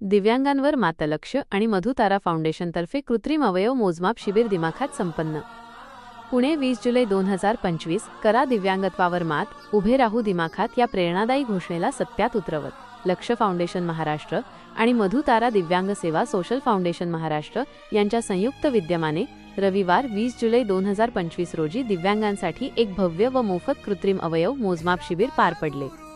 दिव्यांगांवर मातलक्ष आणि मधुतारा फाउंडेशनतर्फे कृत्रिम अवयव मोजमाप शिबिर दिमाखात संपन्न. पुणे वीस जुलै दोन हजार पंचवीस करा दिव्यांगत्वावर मात उभे राहू दिमाखात या प्रेरणादायी घोषणेला सत्यात उतरवत. लक्ष फाउंडेशन महाराष्ट्र आणि मधुतारा दिव्यांग सेवा सोशल फाउंडेशन महाराष्ट्र यांच्या संयुक्त विद्यमाने रविवार वीस जुलै दोन हजार पंचवीस रोजी दिव्यांगांसाठी एक भव्य व मोफत कृत्रिम अवयव मोजमाप शिबिर पार पडले.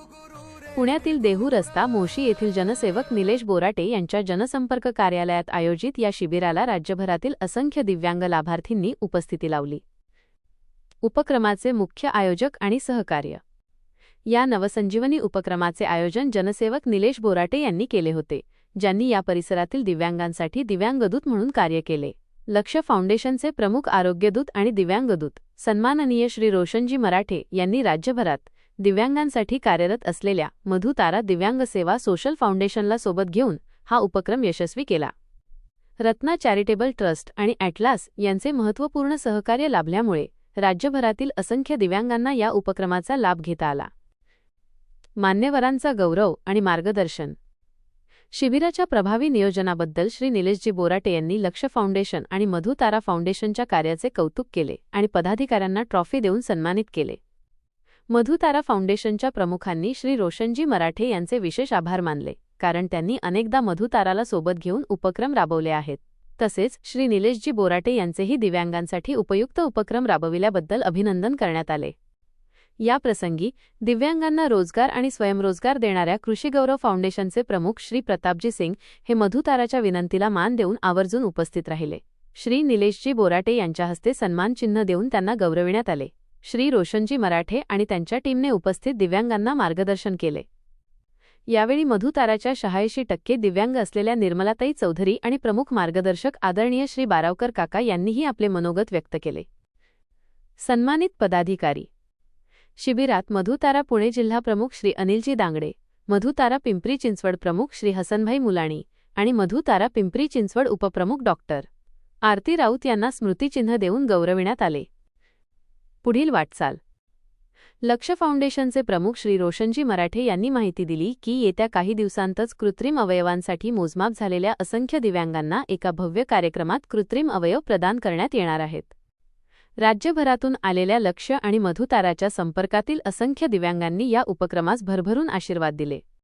पुण्यातील देहू रस्ता मोशी येथील जनसेवक निलेश बोराटे यांच्या जनसंपर्क कार्यालयात आयोजित या शिबिराला राज्यभरातील असंख्य दिव्यांग लाभार्थींनी उपस्थिती लावली. उपक्रमाचे मुख्य आयोजक आणि सहकार्य. या नवसंजीवनी उपक्रमाचे आयोजन जनसेवक निलेश बोराटे यांनी केले होते ज्यांनी या परिसरातील दिव्यांगांसाठी दिव्यांगदूत म्हणून कार्य केले. लक्ष फाउंडेशनचे प्रमुख आरोग्यदूत आणि दिव्यांगदूत सन्माननीय श्री रोशनजी मराठे यांनी राज्यभरात दिव्यांगांसाठी कार्यरत असलेल्या मधुतारा दिव्यांग सेवा सोशल फाउंडेशनला सोबत घेऊन हा उपक्रम यशस्वी केला. रत्ना चॅरिटेबल ट्रस्ट आणि ॲटलास यांचे महत्त्वपूर्ण सहकार्य लाभल्यामुळे राज्यभरातील असंख्य दिव्यांगांना या उपक्रमाचा लाभ घेता आला. मान्यवरांचा गौरव आणि मार्गदर्शन. शिबिराच्या प्रभावी नियोजनाबद्दल श्री निलेशजी बोराटे यांनी लक्ष फाउंडेशन आणि मधुतारा फाउंडेशनच्या कार्याचे कौतुक केले आणि पदाधिकाऱ्यांना ट्रॉफी देऊन सन्मानित केले. मधुतारा फाउंडेशनच्या प्रमुखांनी श्री रोशनजी मराठे यांचे विशेष आभार मानले कारण त्यांनी अनेकदा मधुताराला सोबत घेऊन उपक्रम राबवले आहेत. तसेच श्री निलेशजी बोराटे यांचेही दिव्यांगांसाठी उपयुक्त उपक्रम राबविल्याबद्दल अभिनंदन करण्यात आले. या प्रसंगी दिव्यांगांना रोजगार आणि स्वयंरोजगार देणाऱ्या कृषी गौरव फाउंडेशनचे प्रमुख श्री प्रतापजी सिंग हे मधुताराच्या विनंतीला मान देऊन आवर्जून उपस्थित राहिले. श्री निलेशजी बोराटे यांच्या हस्ते सन्मानचिन्ह देऊन त्यांना गौरविण्यात आले. श्री रोशनजी मराठे आणि त्यांच्या टीमने उपस्थित दिव्यांगांना मार्गदर्शन केले. यावेळी मधुताराच्या शहाऐंशी टक्के दिव्यांग असलेल्या निर्मलाताई चौधरी आणि प्रमुख मार्गदर्शक आदरणीय श्री बारावकर काका यांनीही आपले मनोगत व्यक्त केले. सन्मानित पदाधिकारी. शिबिरात मधुतारा पुणे जिल्हा प्रमुख श्री अनिलजी दांगडे मधुतारा पिंपरी चिंचवड प्रमुख श्री हसनभाई मुलाणी आणि मधुतारा पिंपरी चिंचवड उपप्रमुख डॉक्टर आरती राऊत यांना स्मृतिचिन्ह देऊन गौरविण्यात आले. पुढील वाटचाल. लक्ष फाउंडेशनचे प्रमुख श्री रोशनजी मराठे यांनी माहिती दिली की येत्या काही दिवसांतच कृत्रिम अवयवांसाठी मोजमाप झालेल्या असंख्य दिव्यांगांना एका भव्य कार्यक्रमात कृत्रिम अवयव प्रदान करण्यात येणार आहेत. राज्यभरातून आलेल्या लक्ष आणि मधुताराच्या संपर्कातील असंख्य दिव्यांगांनी या उपक्रमास भरभरून आशीर्वाद दिले.